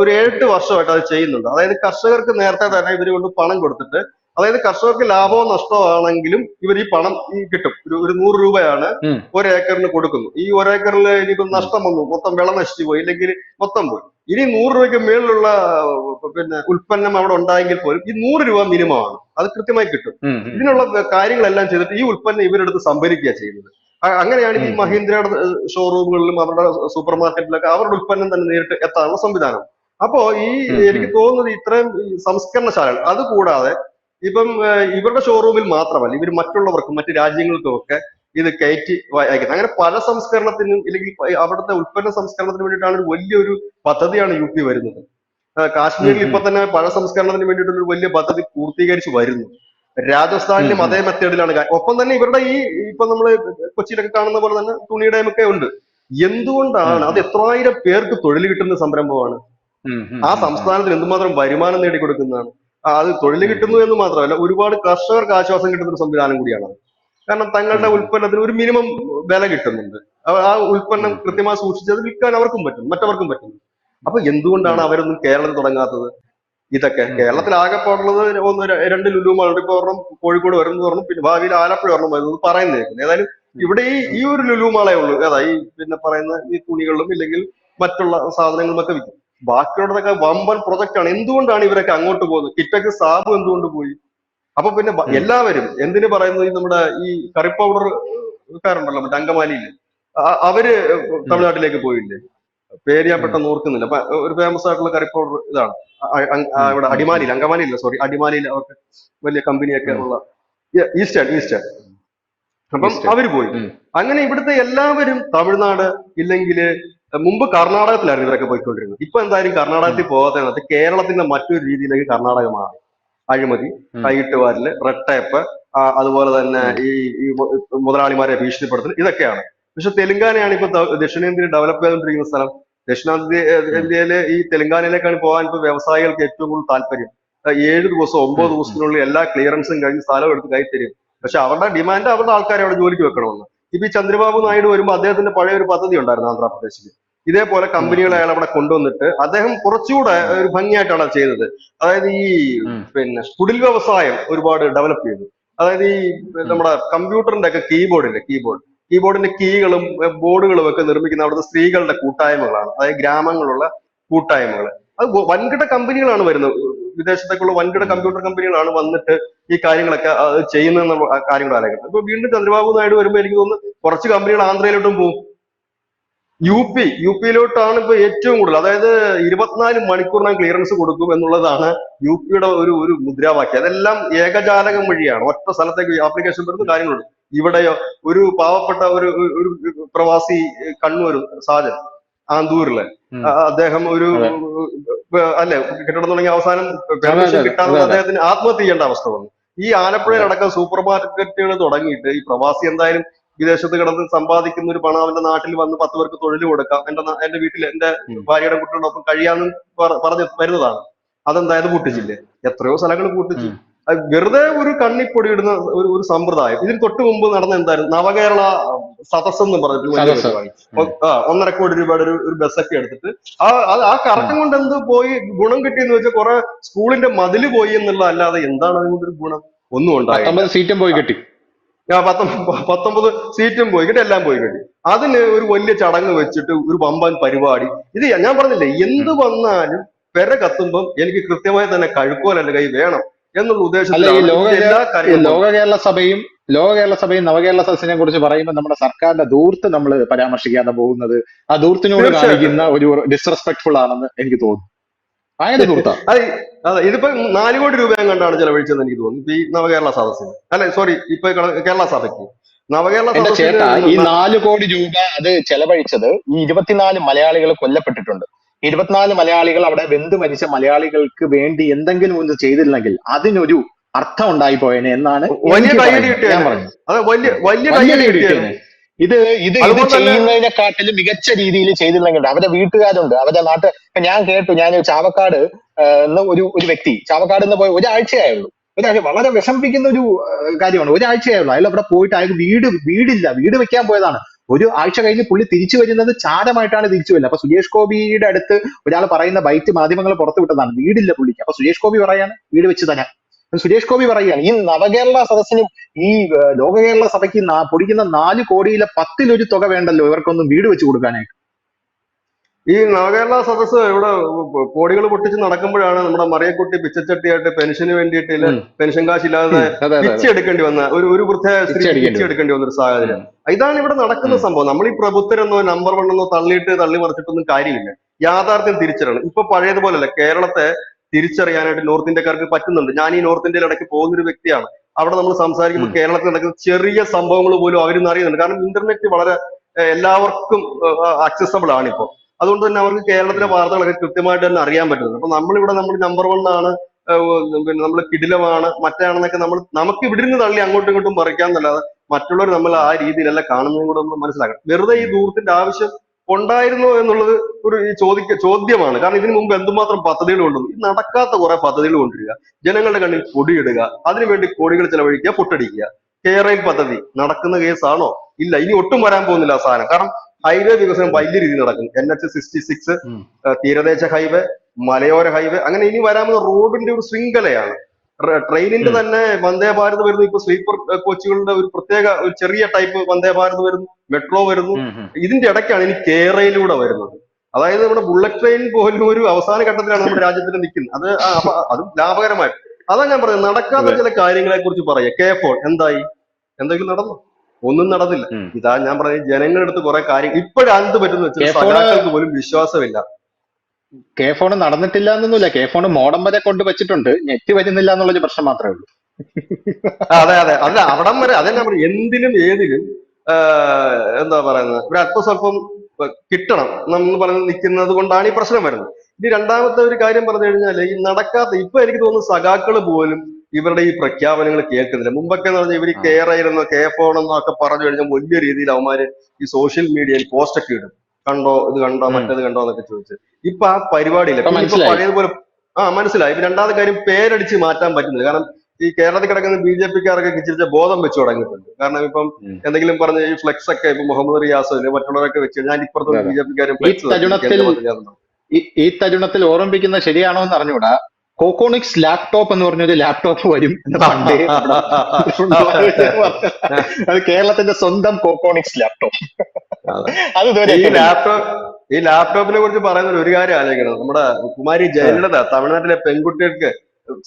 ഒരു ഏഴെട്ട് വർഷമായിട്ട് അത് ചെയ്യുന്നുണ്ട്. അതായത് കർഷകർക്ക് നേരത്തെ തന്നെ ഇവർ കൊണ്ട് പണം കൊടുത്തിട്ട് അതായത് കർഷകർക്ക് ലാഭമോ നഷ്ടമോ ആണെങ്കിലും ഇവർ ഈ പണം ഈ കിട്ടും. ഒരു ഒരു നൂറ് രൂപയാണ്. ഒരു ഏക്കറിന് കൊടുക്കുന്നു. ഈ ഒരേക്കറിൽ ഇനിയിപ്പം നഷ്ടം വന്നു. മൊത്തം വിള നശിച്ചു പോയി. ഇല്ലെങ്കിൽ മൊത്തം പോയി. ഇനി നൂറ് രൂപയ്ക്ക് മേളിലുള്ള പിന്നെ ഉൽപ്പന്നം അവിടെ ഉണ്ടായെങ്കിൽ പോലും ഈ നൂറ് രൂപ മിനിമം ആണ്. അത് കൃത്യമായി കിട്ടും. ഇതിനുള്ള കാര്യങ്ങളെല്ലാം ചെയ്തിട്ട് ഈ ഉൽപ്പന്നം ഇവരെടുത്ത് സംഭരിക്കുക ചെയ്യുന്നത്. അങ്ങനെയാണ് ഈ. മഹീന്ദ്രയുടെ ഷോറൂമുകളിലും അവരുടെ സൂപ്പർ മാർക്കറ്റിലൊക്കെ അവരുടെ ഉൽപ്പന്നം തന്നെ നേരിട്ട് എത്താനുള്ള സംവിധാനം. അപ്പോ ഈ എനിക്ക് തോന്നുന്നത് ഇത്രയും സംസ്കരണശാലകൾ അത് കൂടാതെ ഇപ്പം ഇവരുടെ ഷോറൂമിൽ മാത്രമല്ല ഇവർ മറ്റുള്ളവർക്കും മറ്റു രാജ്യങ്ങൾക്കും ഒക്കെ ഇത് കയറ്റി അയക്കുന്നത്. അങ്ങനെ പല സംസ്കരണത്തിനും ഇല്ലെങ്കിൽ അവിടുത്തെ ഉൽപ്പന്ന സംസ്കരണത്തിന് വേണ്ടിയിട്ടാണ് ഒരു വലിയൊരു പദ്ധതിയാണ് യു പി വരുന്നത്. കാശ്മീരിൽ ഇപ്പൊ തന്നെ പല സംസ്കരണത്തിന് വേണ്ടിയിട്ടുള്ള ഒരു വലിയ പദ്ധതി പൂർത്തീകരിച്ചു വരുന്നു. രാജസ്ഥാനിലും. അതേ മെത്തേഡിലാണ് ഒപ്പം തന്നെ ഇവരുടെ ഈ ഇപ്പൊ നമ്മൾ കൊച്ചിയിലൊക്കെ കാണുന്ന പോലെ തന്നെ തുണിയുടെയും ഒക്കെ ഉണ്ട്. എന്തുകൊണ്ടാണ്. അത് എത്രായിരം പേർക്ക് തൊഴിൽ കിട്ടുന്ന സംരംഭമാണ്. ആ. സംസ്ഥാനത്തിന് എന്തുമാത്രം വരുമാനം നേടിക്കൊടുക്കുന്നതാണ്? അത് തൊഴിൽ കിട്ടുന്നു എന്ന് മാത്രമല്ല ഒരുപാട് കർഷകർക്ക് ആശ്വാസം കിട്ടുന്ന ഒരു സംവിധാനം കൂടിയാണ്. കാരണം തങ്ങളുടെ ഉൽപ്പന്നത്തിന് ഒരു മിനിമം വില കിട്ടുന്നുണ്ട് ആ- ഉൽപ്പന്നം. കൃത്യമായി സൂക്ഷിച്ചത് വിൽക്കാൻ അവർക്കും പറ്റും മറ്റവർക്കും പറ്റും അപ്പൊ എന്തുകൊണ്ടാണ്. അവരൊന്നും കേരളത്തിൽ തുടങ്ങാത്തത് ഇതൊക്കെ. കേരളത്തിൽ ആകെപ്പാടുള്ളത് ഒന്ന് രണ്ട് ലുലു ഇപ്പൊ ഒരെണ്ണം കോഴിക്കോട് വരുന്നത് പറഞ്ഞു പിന്നെ ഭാവിയിൽ ആലപ്പുഴ ഒരെണ്ണം വരുന്നത് പറയുന്നത് ഏതായാലും ഇവിടെ ഈ ഈ ഒരു ലുലുമാളേ ഉള്ളൂ ഏതാ ഈ പിന്നെ പറയുന്ന ഈ തുണികളിലും ഇല്ലെങ്കിൽ മറ്റുള്ള സാധനങ്ങളും ഒക്കെ വിൽക്കും ബാക്കിയുള്ളതൊക്കെ വമ്പൻ പ്രൊജക്ട് ആണ്. എന്തുകൊണ്ടാണ് ഇവരൊക്കെ അങ്ങോട്ട് പോകുന്നത്? കിറ്റക്ക് സാബു എന്തുകൊണ്ട് പോയി? അപ്പൊ പിന്നെ എല്ലാവരും എന്തിനു പറയുന്നത്? ഈ നമ്മുടെ ഈ കറി പൗഡർ കാരുണ്ടല്ലോ മറ്റേ അങ്കമാലിയിൽ അവർ തമിഴ്നാട്ടിലേക്ക് പോയില്ലേ? പേര് ഞാൻ പെട്ടെന്ന് ഓർക്കുന്നില്ല അപ്പൊ ഒരു ഫേമസ് ആയിട്ടുള്ള കറി പൗഡർ ഇതാണ്. ഇവിടെ. അടിമാലിയിൽ അങ്കമാലിയില്ല സോറി അടിമാലിയിൽ അവർക്ക് വലിയ കമ്പനിയൊക്കെ. ഉള്ള ഈസ്റ്റേൺ ഈസ്റ്റേൺ. അപ്പം. അവർ പോയി. അങ്ങനെ ഇവിടുത്തെ എല്ലാവരും തമിഴ്നാട് ഇല്ലെങ്കിൽ മുമ്പ് കർണാടകത്തിലായിരുന്നു ഇവരൊക്കെ പോയിക്കൊണ്ടിരുന്നത്. ഇപ്പൊ എന്തായാലും കർണാടകത്തിൽ പോകാത്തതിനകത്ത് കേരളത്തിന്റെ മറ്റൊരു രീതിയിലേക്ക് കർണാടക മാറി അഴിമതി കൈയിട്ടുവാരിൽ കൈയിട്ട് വാരൽ റെട്ടേപ്പ് അതുപോലെ തന്നെ ഈ മുതലാളിമാരെ ഭീഷണിപ്പെടുത്തൽ ഇതൊക്കെയാണ്. പക്ഷെ തെലുങ്കാനയാണ് ഇപ്പൊ ദക്ഷിണേന്ത്യ ദക്ഷിണേന്ത്യയിൽ ഡെവലപ്പ് ചെയ്തുകൊണ്ടിരിക്കുന്ന സ്ഥലം. ദക്ഷിണേന്ത്യയിൽ ഈ തെലുങ്കാനയിലേക്കാണ് പോകാൻ ഇപ്പൊ വ്യവസായികൾക്ക് ഏറ്റവും കൂടുതൽ താല്പര്യം. ഏഴ് ദിവസം ഒമ്പത്. ദിവസത്തിനുള്ളിൽ എല്ലാ ക്ലിയറൻസും കഴിഞ്ഞ് സ്ഥലം എടുത്ത് കൈ തരും പക്ഷെ അവരുടെ ഡിമാൻഡ് അവരുടെ ആൾക്കാരെ അവിടെ ജോലിക്ക് വെക്കണമെന്ന്. ഇപ്പൊ ഈ ചന്ദ്രബാബു നായിഡു വരുമ്പോൾ അദ്ദേഹത്തിന്റെ പഴയ ഒരു പദ്ധതി ഉണ്ടായിരുന്നു ആന്ധ്രാപ്രദേശിൽ ഇതേപോലെ കമ്പനികളെ അയാൾ അവിടെ കൊണ്ടുവന്നിട്ട് അദ്ദേഹം കുറച്ചുകൂടെ ഒരു ഭംഗിയായിട്ടാണ് അത് ചെയ്തത്. അതായത് ഈ. പിന്നെ കുടിൽ വ്യവസായം ഒരുപാട് ഡെവലപ്പ് ചെയ്തു. അതായത് ഈ നമ്മുടെ കമ്പ്യൂട്ടറിന്റെ ഒക്കെ കീബോർഡില്ലേ കീബോർഡ് കീബോർഡിന്റെ കീകളും ബോർഡുകളും ഒക്കെ നിർമ്മിക്കുന്ന അവിടുത്തെ സ്ത്രീകളുടെ കൂട്ടായ്മകളാണ്. അതായത് ഗ്രാമങ്ങളുള്ള കൂട്ടായ്മകൾ അത് വൻകിട കമ്പനികളാണ് വരുന്നത്. വിദേശത്തേക്കുള്ള വൻകിട കമ്പ്യൂട്ടർ കമ്പനികളാണ് വന്നിട്ട് ഈ കാര്യങ്ങളൊക്കെ ആ, ചെയ്യുന്ന കാര്യങ്ങൾ ആലോചിക്കുന്നത് ഇപ്പൊ വീണ്ടും ചന്ദ്രബാബു നായിഡു വരുമ്പോൾ എനിക്ക് തോന്നുന്നു കുറച്ച് കമ്പനികൾ ആന്ധ്രയിലോട്ടും പോകും യു പി യു പിയിലോട്ടാണ് ഇപ്പൊ ഏറ്റവും കൂടുതൽ. അതായത് ഇരുപത്തിനാല് മണിക്കൂറിനകം ക്ലിയറൻസ് കൊടുക്കും എന്നുള്ളതാണ് യു പിയുടെ ഒരു ഒരു മുദ്രാവാക്യം. അതെല്ലാം ഏകജാലകം വഴിയാണ്. ഒറ്റ സ്ഥലത്തേക്ക് ആപ്ലിക്കേഷൻ വരുന്ന കാര്യങ്ങളുണ്ട് ഇവിടെയോ ഒരു പാവപ്പെട്ട ഒരു ഒരു പ്രവാസി കണ്ണൂർ സാജൻ ആന്തൂരിലെ. അദ്ദേഹം ഒരു അല്ലെ കെട്ടിടം തുടങ്ങി അവസാനം പെർമിഷൻ കിട്ടാതെ. അദ്ദേഹത്തിന് ആത്മഹത്യ ചെയ്യേണ്ട അവസ്ഥ വന്നു. ഈ ആലപ്പുഴയിൽ അടക്കം സൂപ്പർ മാർക്കറ്റുകൾ തുടങ്ങിയിട്ട് ഈ പ്രവാസി എന്തായാലും വിദേശത്ത് കിടന്ന് സമ്പാദിക്കുന്ന ഒരു പണം അവന്റെ നാട്ടിൽ വന്ന് പത്ത് പേർക്ക് തൊഴിൽ കൊടുക്കാം. എന്റെ എന്റെ എന്റെ വീട്ടിൽ എന്റെ. ഭാര്യയുടെ കുട്ടികളോടൊപ്പം കഴിയാന്ന് പറഞ്ഞു പറഞ്ഞ് വരുന്നതാണ്. അതെന്തായാലും പൂട്ടിച്ചില്ലേ എത്രയോ സ്ഥലങ്ങൾ പൂട്ടിച്ചു. വെറുതെ ഒരു കണ്ണിപ്പൊടി ഇടുന്ന ഒരു ഒരു സമ്പ്രദായം. ഇതിന് തൊട്ട് മുമ്പ് നടന്ന എന്തായിരുന്നു? നവകേരള സദസ് എന്ന് പറഞ്ഞിട്ട് ഒന്നര കോടി രൂപയുടെ ഒരു ഒരു ബസ്സൊക്കെ എടുത്തിട്ട്. ആ അത് ആ കറക്കം കൊണ്ട് എന്ത് പോയി? ഗുണം കിട്ടിയെന്ന് വെച്ചാൽ കുറെ സ്കൂളിന്റെ മതിൽ പോയി എന്നുള്ള അല്ലാതെ എന്താണ് അതിനൊരു ഗുണം? ഒന്നും ഉണ്ടായി സീറ്റും പോയി കിട്ടി. പത്തൊമ്പത് സീറ്റും പോയി കിട്ടി എല്ലാം പോയി കിട്ടി അതിന് ഒരു വലിയ ചടങ്ങ് വെച്ചിട്ട് ഒരു വമ്പൻ പരിപാടി. ഇത് ഞാൻ പറഞ്ഞില്ലേ എന്ത് വന്നാലും പെര കത്തുമ്പം എനിക്ക് കൃത്യമായി തന്നെ കഴുക്കോൽ എന്റെ കൈ വേണം എന്നുള്ള ഉദ്ദേശത്തിൽ ലോക കേരള സഭയും ലോക കേരള സഭയും നവകേരള സദസ്സിനെ കുറിച്ച് പറയുമ്പോൾ നമ്മുടെ സർക്കാരിന്റെ ദൂർത്ത് നമ്മൾ പരാമർശിക്കാതെ പോകുന്നത് ആ ദൂർത്തിനോട്. കാണിക്കുന്ന ഒരു ഡിസ്റെസ്പെക്ട്ഫുൾ ആണെന്ന് എനിക്ക് തോന്നുന്നു. ഭയങ്കര ദൂർത്താ അതെ അതെ ഇതിപ്പോ നാല് കോടി രൂപയും കണ്ടാണ് ചെലവഴിച്ചതെന്ന് എനിക്ക് തോന്നുന്നു. ഇപ്പൊ ഈ നവകേരള സദസ്സിന്. അല്ലെ സോറി ഇപ്പൊ കേരള സഭയ്ക്ക്. നവകേരള ചേട്ടാ ഈ നാല് കോടി രൂപ അത് ചെലവഴിച്ചത് ഈ ഇരുപത്തിനാല് മലയാളികൾ കൊല്ലപ്പെട്ടിട്ടുണ്ട്. ഇരുപത്തിനാല് മലയാളികൾ അവിടെ വെന്ത് മരിച്ച മലയാളികൾക്ക് വേണ്ടി എന്തെങ്കിലും ഒന്ന് ചെയ്തില്ലെങ്കിൽ അതിനൊരു അർത്ഥം ഉണ്ടായി പോയനെ എന്നാണ് വലിയ വലിയ വലിയ കൈയടി കിട്ടിയേനെ. ഇത് ഇത് ഇത് ചെയ്യുന്നതിനെക്കാട്ടിലും മികച്ച രീതിയിൽ ചെയ്തില്ലെങ്കിൽ അവരുടെ വീട്ടുകാരുണ്ട്. അവരുടെ നാട്ട് ഞാൻ കേട്ടു ഞാൻ ചാവക്കാട് എന്ന ഒരു ഒരു വ്യക്തി. ചാവക്കാട് എന്ന് പോയ ഒരാഴ്ചയായുള്ളൂ. ഒരാഴ്ച വളരെ വിഷമിപ്പിക്കുന്ന ഒരു കാര്യമാണ്. ഒരാഴ്ചയായുള്ളൂ. അയാൾ അവിടെ പോയിട്ട് അയാൾക്ക് വീട് വീടില്ല. വീട് വെക്കാൻ പോയതാണ്. ഒരു ആഴ്ച കഴിഞ്ഞ് പുള്ളി തിരിച്ചു വരുന്നത് ചാരമായിട്ടാണ് തിരിച്ചു വരുന്നത്. അപ്പൊ സുരേഷ് ഗോപിയുടെ അടുത്ത് ഒരാൾ പറയുന്ന ബൈറ്റ് മാധ്യമങ്ങൾ പുറത്തു വിട്ടതാണ് വീടില്ല പുള്ളിക്ക്. അപ്പൊ സുരേഷ് ഗോപി പറയാണ് വീട് വെച്ച് തരാം സുരേഷ് ഗോപി പറയുകയാണ് ഈ നവകേരള സദസ്സിനും ഈ ലോക കേരള സഭയ്ക്ക് പൊടിക്കുന്ന നാല് കോടിയിലെ പത്തിലൊരു തുക വേണ്ടല്ലോ ഇവർക്കൊന്നും വീട് വെച്ച് കൊടുക്കാനായിട്ട്. ഈ നവകേരള സദസ്സ് ഇവിടെ കോടികൾ പൊട്ടിച്ച് നടക്കുമ്പോഴാണ് നമ്മുടെ മറിയക്കുട്ടി പിച്ചച്ചട്ടിയായിട്ട് പെൻഷന് വേണ്ടിയിട്ട് പെൻഷൻ കാശ് ഇല്ലാതെ അതെ അതെ പിച്ചി എടുക്കേണ്ടി വന്ന ഒരു ഒരു വൃദ്ധ സ്ത്രീ പിച്ചി പിച്ചി എടുക്കേണ്ടി വന്ന ഒരു സാഹചര്യം ഇതാണ് ഇവിടെ നടക്കുന്ന സംഭവം. നമ്മൾ ഈ പ്രബുദ്ധരെന്നോ നമ്പർ വൺ എന്നോ തള്ളിയിട്ട് തള്ളി മറിച്ചിട്ടൊന്നും കാര്യമില്ല. യാഥാർത്ഥ്യം തിരിച്ചറിയണം. ഇപ്പൊ പഴയതുപോലല്ല. കേരളത്തെ തിരിച്ചറിയാനായിട്ട് നോർത്ത് ഇന്ത്യക്കാർക്ക് പറ്റുന്നുണ്ട്. ഞാൻ ഈ നോർത്ത് ഇന്ത്യയിൽ ഇടയ്ക്ക് പോകുന്ന ഒരു വ്യക്തിയാണ്. അവിടെ നമ്മൾ സംസാരിക്കുമ്പോൾ കേരളത്തിൽ നടക്കുന്ന ചെറിയ സംഭവങ്ങൾ പോലും അവരിന്ന് അറിയുന്നുണ്ട്. കാരണം ഇന്റർനെറ്റ് വളരെ എല്ലാവർക്കും അക്സസബിൾ ആണ് ഇപ്പോൾ. അതുകൊണ്ട് തന്നെ അവർക്ക് കേരളത്തിലെ വാർത്തകളൊക്കെ കൃത്യമായിട്ട് തന്നെ അറിയാൻ പറ്റുന്നത് അപ്പൊ നമ്മളിവിടെ നമ്മൾ നമ്പർ വൺ ആണ് പിന്നെ നമ്മൾ കിടിലമാണ് മറ്റാണെന്നൊക്കെ നമ്മൾ നമുക്ക് ഇവിടെ നിന്ന് തള്ളി അങ്ങോട്ടും ഇങ്ങോട്ടും മറിക്കാന്നല്ലാതെ മറ്റുള്ളവർ നമ്മൾ ആ രീതിയിലല്ല കാണുന്നതും കൂടെ ഒന്ന് മനസ്സിലാക്കണം. വെറുതെ ഈ ദൂരത്തിന്റെ ആവശ്യം ഉണ്ടായിരുന്നോ എന്നുള്ളത് ഒരു ഈ ചോദിക്ക ചോദ്യമാണ്. കാരണം ഇതിനു മുമ്പ് എന്തുമാത്രം പദ്ധതികൾ കൊണ്ടുവന്നു? നടക്കാത്ത കുറെ പദ്ധതികൾ കൊണ്ടുവരിക. ജനങ്ങളുടെ കണ്ണിൽ പൊടിയിടുക. അതിനുവേണ്ടി കോടികൾ ചെലവഴിക്കുക പൊട്ടടിക്കുക. കേരളയിൽ പദ്ധതി നടക്കുന്ന കേസാണോ ഇല്ല. ഇനി ഒട്ടും വരാൻ പോകുന്നില്ല ആ സാധനം. കാരണം ഹൈവേ വികസനം വലിയ രീതിയിൽ നടക്കും. N H sixty six. തീരദേശ ഹൈവേ മലയോര ഹൈവേ അങ്ങനെ ഇനി വരാമെന്ന റോഡിന്റെ ഒരു ശൃംഖലയാണ്. ട്രെയിനിന്റെ. തന്നെ വന്ദേ ഭാരത് വരുന്നു. ഇപ്പൊ സ്ലീപ്പർ കോച്ചുകളുടെ ഒരു പ്രത്യേക ഒരു ചെറിയ ടൈപ്പ് വന്ദേ ഭാരത് വരുന്നു മെട്രോ വരുന്നു. ഇതിന്റെ ഇടയ്ക്കാണ് ഇനി കേരളയിലൂടെ വരുന്നത്. അതായത് നമ്മുടെ ബുള്ളറ്റ് ട്രെയിൻ പോലും ഒരു അവസാന ഘട്ടത്തിലാണ് നമ്മുടെ രാജ്യത്തിൽ നിൽക്കുന്നത്. അത് അതും ലാഭകരമായിട്ട്. അതാ ഞാൻ പറയുന്നത് നടക്കാത്ത ചില കാര്യങ്ങളെ കുറിച്ച് പറയുക കെ ഫോൺ എന്തായി? എന്തെങ്കിലും നടന്നു? ഒന്നും നടന്നില്ല. ഇതാ ഞാൻ പറഞ്ഞ ജനങ്ങളുടെ അടുത്ത് കുറെ കാര്യം ഇപ്പോഴാണ് പറ്റുന്ന വെച്ചാൽ സഖാക്കൾക്ക് പോലും വിശ്വാസമില്ല. കെ ഫോൺ നടന്നിട്ടില്ല എന്നൊന്നുമില്ല. കെ ഫോൺ മോഡം വരെ കൊണ്ട് വെച്ചിട്ടുണ്ട്. നെറ്റ് വരുന്നില്ല എന്നുള്ളൊരു പ്രശ്നം മാത്രമേ ഉള്ളൂ. അതെ അതെ. അല്ല അവിടം വരെ അതെ എന്തിനും എന്തിലും ഏതിലും എന്താ പറയുന്നത് ഒരു അല്പസ്വല്പം കിട്ടണം നമ്മൾ പറഞ്ഞ് നിൽക്കുന്നത് കൊണ്ടാണ് ഈ പ്രശ്നം വരുന്നത്. ഇനി രണ്ടാമത്തെ ഒരു കാര്യം പറഞ്ഞു കഴിഞ്ഞാൽ ഈ നടക്കാത്ത ഇപ്പൊ എനിക്ക് തോന്നുന്നു സഖാക്കൾ പോലും ഇവരുടെ ഈ പ്രഖ്യാപനങ്ങൾ കേൾക്കുന്നില്ല. മുമ്പൊക്കെ എന്ന് പറഞ്ഞാൽ ഇവർ കെയർ ആയിരുന്നോ കെ ഫോൺ എന്നൊക്കെ പറഞ്ഞു കഴിഞ്ഞാൽ വലിയ രീതിയിൽ അവന്മാര് ഈ സോഷ്യൽ മീഡിയയിൽ പോസ്റ്റ് ഒക്കെ ഇടും. കണ്ടോ ഇത് കണ്ടോ മറ്റേത് കണ്ടോ എന്നൊക്കെ ചോദിച്ച്. ഇപ്പൊ ആ പരിപാടിയില്ല. പഴയതുപോലെ ആ മനസ്സിലായി. ഇപ്പൊ രണ്ടാമത്തെ കാര്യം പേരടിച്ച് മാറ്റാൻ പറ്റുന്നില്ല. കാരണം ഈ കേരളത്തിൽ കിടക്കുന്ന ബി ജെ പിക്കാരൊക്കെ ഇച്ചിരി ബോധം വെച്ച് തുടങ്ങിയിട്ടുണ്ട്. കാരണം ഇപ്പം എന്തെങ്കിലും പറഞ്ഞ ഈ ഫ്ലെക്സ് ഒക്കെ ഇപ്പൊ മുഹമ്മദ് റിയാസോ മറ്റുള്ളവരൊക്കെ വെച്ച് ഞാൻ ഇപ്പുറത്തുള്ള. ബി ജെ പിക്കാരും ഈ തരുണത്തിൽ- ഈ ഈ തരുണത്തിൽ ഓർമ്മിപ്പിക്കുന്നത് ശരിയാണോ എന്ന് അറിഞ്ഞൂടാ കോക്കോണിക്സ് ലാപ്ടോപ്പ് എന്ന് പറഞ്ഞൊരു ലാപ്ടോപ്പ് വരും പണ്ടേ അത് കേരളത്തിന്റെ സ്വന്തം കോക്കോണിക്സ് ലാപ്ടോപ്പ് അത്. ഇതുവരെ ഈ ലാപ്ടോപ്പ് ഈ ലാപ്ടോപ്പിനെ കുറിച്ച് പറയുന്ന ഒരു കാര്യം ആലോചിക്കണം. നമ്മുടെ കുമാരി ജയലളിത തമിഴ്നാട്ടിലെ പെൺകുട്ടികൾക്ക്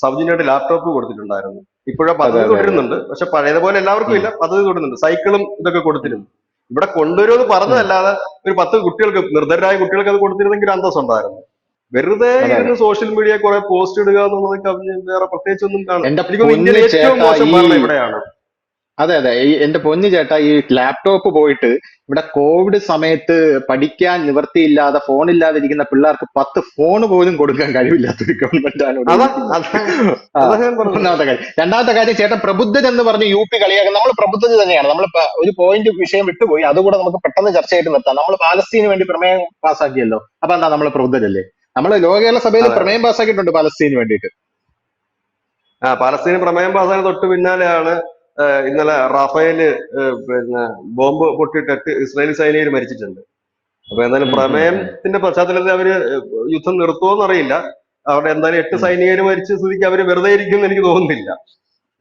സൗജന്യമായിട്ട് ലാപ്ടോപ്പ് കൊടുത്തിട്ടുണ്ടായിരുന്നു. ഇപ്പോഴും പദ്ധതി. തുടരുന്നുണ്ട് പക്ഷെ പഴയതുപോലെ എല്ലാവർക്കും ഇല്ല. പദ്ധതി തുടരുന്നുണ്ട് സൈക്കിളും ഇതൊക്കെ കൊടുത്തിരുന്നു. ഇവിടെ കൊണ്ടുവരുമെന്ന് പറഞ്ഞതല്ലാതെ ഒരു പത്ത് കുട്ടികൾക്ക് നിർദ്ധരായ കുട്ടികൾക്ക് അത് കൊടുത്തിരുന്നെങ്കിൽ അന്തസ് ഉണ്ടായിരുന്നു വെറുതെ. ഇരുന്ന് സോഷ്യൽ മീഡിയ കുറെ പോസ്റ്റ് ഇടുക എന്നുള്ളതൊക്കെ അതിന് വേറെ പ്രത്യേകിച്ചൊന്നും ഒന്നും ഭരണം ഇവിടെയാണ്. അതെ അതെ. ഈ എന്റെ പൊന്നു ചേട്ടാ ഈ ലാപ്ടോപ്പ് പോയിട്ട് ഇവിടെ കോവിഡ് സമയത്ത് പഠിക്കാൻ നിവൃത്തിയില്ലാതെ ഫോണില്ലാതെ ഇരിക്കുന്ന പിള്ളേർക്ക് പത്ത് ഫോൺ പോലും കൊടുക്കാൻ കഴിവില്ലാത്ത ഒരു ഗവൺമെന്റാണ് ഒന്നാമത്തെ കാര്യം. രണ്ടാമത്തെ കാര്യം ചേട്ടൻ പ്രബുദ്ധൻ എന്ന് പറഞ്ഞ് യു പി കളിയാക്കുന്നത് നമ്മൾ പ്രബുദ്ധത തന്നെയാണ്. നമ്മൾ ഒരു പോയിന്റ് വിഷയം വിട്ടുപോയി അതുകൂടെ നമുക്ക് പെട്ടെന്ന് ചർച്ചയായിട്ട് നിർത്താം. നമ്മൾ പാലസ്തീന് വേണ്ടി പ്രമേയം പാസ്സാക്കിയല്ലോ അപ്പൊ എന്താ നമ്മൾ പ്രബുദ്ധരല്ലേ? നമ്മൾ ലോക കേരള സഭയിൽ പ്രമേയം പാസ്സാക്കിയിട്ടുണ്ട് പലസ്തീന് വേണ്ടിയിട്ട്. ആ പലസ്തീന് പ്രമേയം പാസായ തൊട്ട് പിന്നാലെയാണ് ഇന്നലെ റാഫേൽ പിന്നെ ബോംബ് പൊട്ടിട്ടിട്ട് ഇസ്രായേലി സൈനികർ മരിച്ചിട്ടുണ്ട്. അപ്പൊ എന്തായാലും. പ്രമേയത്തിന്റെ പശ്ചാത്തലത്തിൽ അവർ യുദ്ധം നിർത്തുമോന്ന് അറിയില്ല അവിടെ എന്തായാലും എട്ട്. സൈനികർ മരിച്ച സ്ഥിതിക്ക് അവർ വെറുതെ ഇരിക്കുമെന്ന് എനിക്ക് തോന്നുന്നില്ല.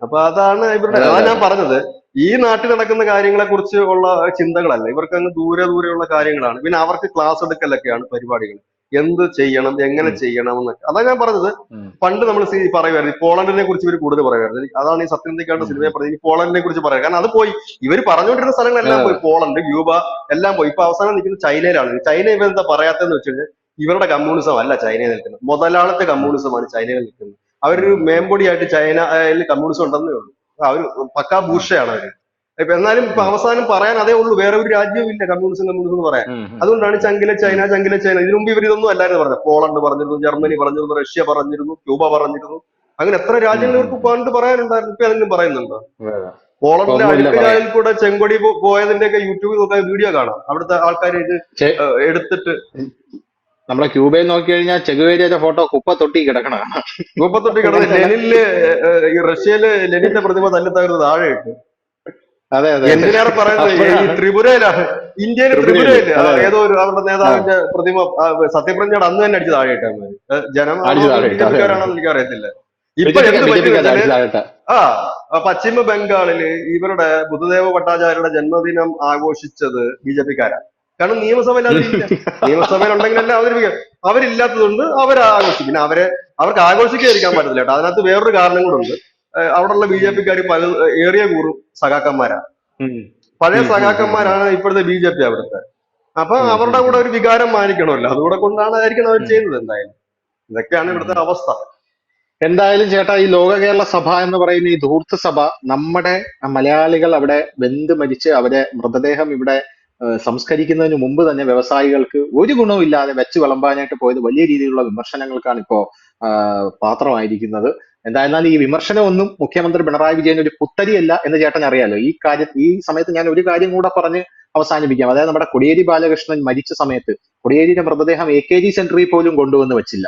അപ്പൊ അതാണ് ഇവരുടെ അതാ. ഞാൻ പറഞ്ഞത്. ഈ നാട്ടിൽ നടക്കുന്ന കാര്യങ്ങളെ കുറിച്ച് ഉള്ള ചിന്തകളല്ല. ഇവർക്ക് അങ്ങ് ദൂരെ ദൂരെയുള്ള കാര്യങ്ങളാണ്. പിന്നെ അവർക്ക് ക്ലാസ് എടുക്കലൊക്കെയാണ് പരിപാടികൾ. എന്ത് ചെയ്യണം എങ്ങനെ ചെയ്യണം എന്നൊക്കെ. അതാ ഞാൻ പറഞ്ഞത്. പണ്ട് നമ്മൾ പറയുമായിരുന്നു പോളണ്ടിനെ കുറിച്ച് ഇവർ കൂടുതൽ പറയുമായിരുന്നു. അതാണ് ഈ സത്യന്തിക്കാണ്ട് സിനിമയെ പറഞ്ഞത്. പോളണ്ടിനെ കുറിച്ച് പറയാം. കാരണം അത് പോയി. ഇവർ പറഞ്ഞുകൊണ്ടിരുന്ന സ്ഥലങ്ങളെല്ലാം പോയി. പോളണ്ട് ക്യൂബ എല്ലാം പോയി. ഇപ്പൊ അവസാനം നിൽക്കുന്നത് ചൈനയിലാണ്. ചൈന ഇവരെന്താ പറയാത്തെന്ന് വെച്ച് കഴിഞ്ഞാൽ ഇവരുടെ കമ്മ്യൂണിസം അല്ല ചൈനയിൽ നിൽക്കുന്നത്. മുതലാളത്തെ കമ്മ്യൂണിസമാണ് ചൈനയിൽ നിൽക്കുന്നത്. അവരൊരു മേമ്പൊടിയായിട്ട് ചൈനയിൽ കമ്മ്യൂണിസം ഉണ്ടെന്നേ ഉള്ളൂ. അവർ പക്കാ ഭൂഷയാണ് അവർ. ഇപ്പൊ എന്നാലും ഇപ്പൊ അവസാനം പറയാൻ അതേ ഉള്ളൂ. വേറെ ഒരു രാജ്യവും ഇല്ല കമ്മ്യൂണിസം കമ്മ്യൂണിസം എന്ന് പറയാൻ. അതുകൊണ്ടാണ് ചങ്കിലെ ചൈന ചങ്കിലെ ചൈന. ഇതിനു മുമ്പ് ഇവർ ഇതൊന്നും അല്ലായിരുന്നു പറഞ്ഞത്. പോളണ്ട് പറഞ്ഞിരുന്നു ജർമ്മനി പറഞ്ഞിരുന്നു റഷ്യ പറഞ്ഞിരുന്നു ക്യൂബ പറഞ്ഞിരുന്നു. അങ്ങനെ എത്ര രാജ്യങ്ങൾ ഇവർക്ക് പണ്ട് പറയാനുണ്ടായിരുന്നു. ഇപ്പൊ അതെങ്കിലും പറയുന്നുണ്ടോ? ഒന്നുമില്ല അടുത്ത കൂടെ ചെങ്കൊടി പോയതിന്റെ ഒക്കെ യൂട്യൂബിൽ നോക്കാൻ വീഡിയോ കാണാം. അവിടുത്തെ ആൾക്കാർ ഇത് എടുത്തിട്ട്. നമ്മളെ ക്യൂബയിൽ നോക്കി കഴിഞ്ഞാൽ ചെകുവേരിയുടെ ഫോട്ടോ കുപ്പ തൊട്ടി കിടക്കണ കുപ്പ കിടന്ന് ലെനിനിൽ ഏഹ്, ഈ റഷ്യയിൽ ലെനിന്റെ പ്രതിമ തല്ലി തകർന്ന് താഴെ ഇട്ടു. അതെ അതെ. എന്തിനേറെ പറയുന്നത്? ത്രിപുരയിലാണ് ഇന്ത്യയിലെ ത്രിപുരയിൽ, ത്രിപുരയിൽ. ഏതോ ഒരു അവരുടെ നേതാവിന്റെ പ്രതിമ സത്യപ്രജ്ഞയുടെ അന്ന് തന്നെ അടിച്ച് താഴെ ജനം ആണെന്ന് എനിക്ക് അറിയത്തില്ല ഇപ്പൊ എന്ത് മനസ്സിലാകട്ടെ ആ പശ്ചിമ ബംഗാളിൽ ഇവരുടെ ബുദ്ധദേവ ഭട്ടാചാര്യരുടെ ജന്മദിനം ആഘോഷിച്ചത് ബിജെപിക്കാരാണ് കാരണം നിയമസഭയിൽ അവരില്ല നിയമസഭയിൽ ഉണ്ടെങ്കിലല്ല അവതരിപ്പിക്കാം. അവരില്ലാത്തതുകൊണ്ട് അവർ ആഘോഷിക്കും പിന്നെ അവരെ അവർക്ക് ആഘോഷിക്കാതിരിക്കാൻ പറ്റത്തില്ല കേട്ടോ. അതിനകത്ത് വേറൊരു കാരണം കൂടെ ഉണ്ട് അവിടെയുള്ള ബി ജെ പിക്കാർ പല ഏറിയ കൂറും സഖാക്കന്മാരാണ് പഴയ സഖാക്കന്മാരാണ് ഇപ്പോഴത്തെ ബി ജെ പി അവിടുത്തെ. അപ്പൊ അവരുടെ കൂടെ ഒരു വികാരം മാനിക്കണമല്ലോ. അതുകൂടെ കൊണ്ടാണ് ആയിരിക്കണം അവർ ചെയ്യുന്നത് എന്തായാലും. ഇതൊക്കെയാണ് ഇവിടുത്തെ അവസ്ഥ. എന്തായാലും ചേട്ടാ ഈ ലോക കേരള സഭ എന്ന് പറയുന്ന ഈ ധൂർത്ത് സഭ നമ്മുടെ മലയാളികൾ അവിടെ വെന്ത് മരിച്ച് അവരെ മൃതദേഹം ഇവിടെ സംസ്കരിക്കുന്നതിന് മുമ്പ് തന്നെ വ്യവസായികൾക്ക് ഒരു ഗുണവും ഇല്ലാതെ വെച്ച് വിളമ്പാനായിട്ട് പോയത് വലിയ രീതിയിലുള്ള വിമർശനങ്ങൾക്കാണ് ഇപ്പോ പാത്രമായിരിക്കുന്നത്. എന്തായിരുന്നാലും ഈ വിമർശനം ഒന്നും മുഖ്യമന്ത്രി പിണറായി വിജയൻ ഒരു പുത്തരിയല്ല എന്ന് ചേട്ടൻ അറിയാലോ. ഈ കാര്യം ഈ സമയത്ത് ഞാൻ ഒരു കാര്യം കൂടെ പറഞ്ഞ് അവസാനിപ്പിക്കാം. അതായത് നമ്മുടെ കൊടിയേരി ബാലകൃഷ്ണൻ മരിച്ച സമയത്ത് കൊടിയേരിയുടെ മൃതദേഹം എ കെ ജി സെന്ററിൽ പോലും കൊണ്ടുവന്ന് വെച്ചില്ല.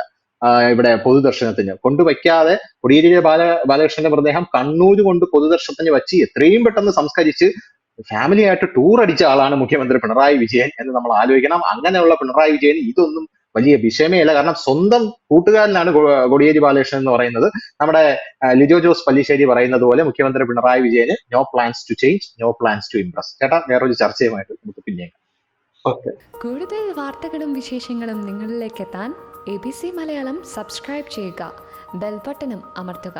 ഇവിടെ പൊതുദർശനത്തിന്. കൊണ്ടുവയ്ക്കാതെ കൊടിയേരി ബാല ബാലകൃഷ്ണന്റെ മൃതദേഹം കണ്ണൂര് കൊണ്ട് പൊതുദർശനത്തിന് വെച്ച് എത്രയും പെട്ടെന്ന് സംസ്കരിച്ച് ഫാമിലി ആയിട്ട് ടൂർ അടിച്ച ആളാണ് മുഖ്യമന്ത്രി പിണറായി വിജയൻ എന്ന് നമ്മൾ ആലോചിക്കണം. അങ്ങനെയുള്ള പിണറായി വിജയൻ ഇതൊന്നും വലിയ വിഷയമേ അല്ല കാരണം സ്വന്തം കൂട്ടുകാരനാണ് കൊടിയേരി ബാലകൃഷ്ണൻ എന്ന് പറയുന്നത്. നമ്മുടെ ലിജോ ജോസ് പല്ലിശ്ശേരി പറയുന്നത് പോലെ മുഖ്യമന്ത്രി പിണറായി വിജയന് no plans to change no plans to impress ചേട്ടാ വേറൊരു ചർച്ചയുമായിട്ട് നമുക്ക് പിന്നെ ഓക്കെ. കൂടുതൽ വാർത്തകളും വിശേഷങ്ങളും നിങ്ങളിലേക്ക് എത്താൻ A B C Malayalam subscribe ചെയ്യുക. ബെൽബട്ടനും അമർത്തുക.